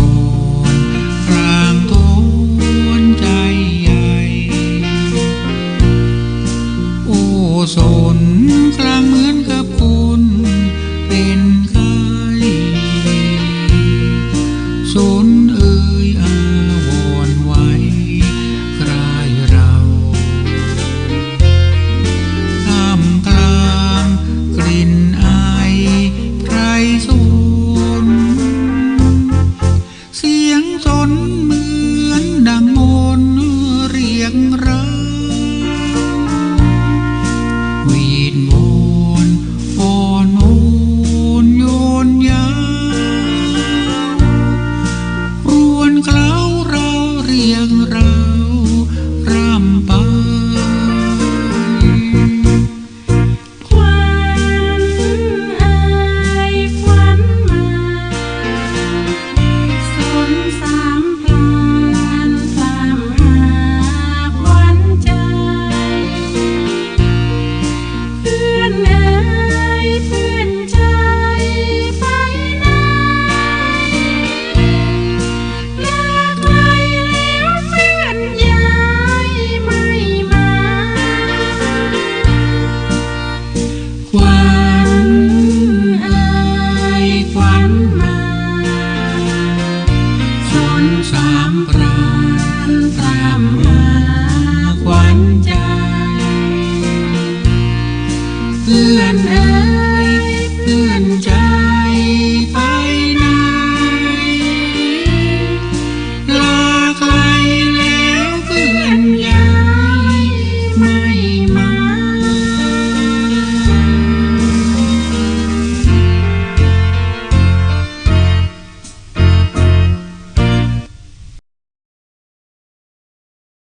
รวนพรางโทนใจใหญ่ โอสน ล้นมื นสามปราามมาขวัญใจ เพื่อนเอ้ยเพื่อนจ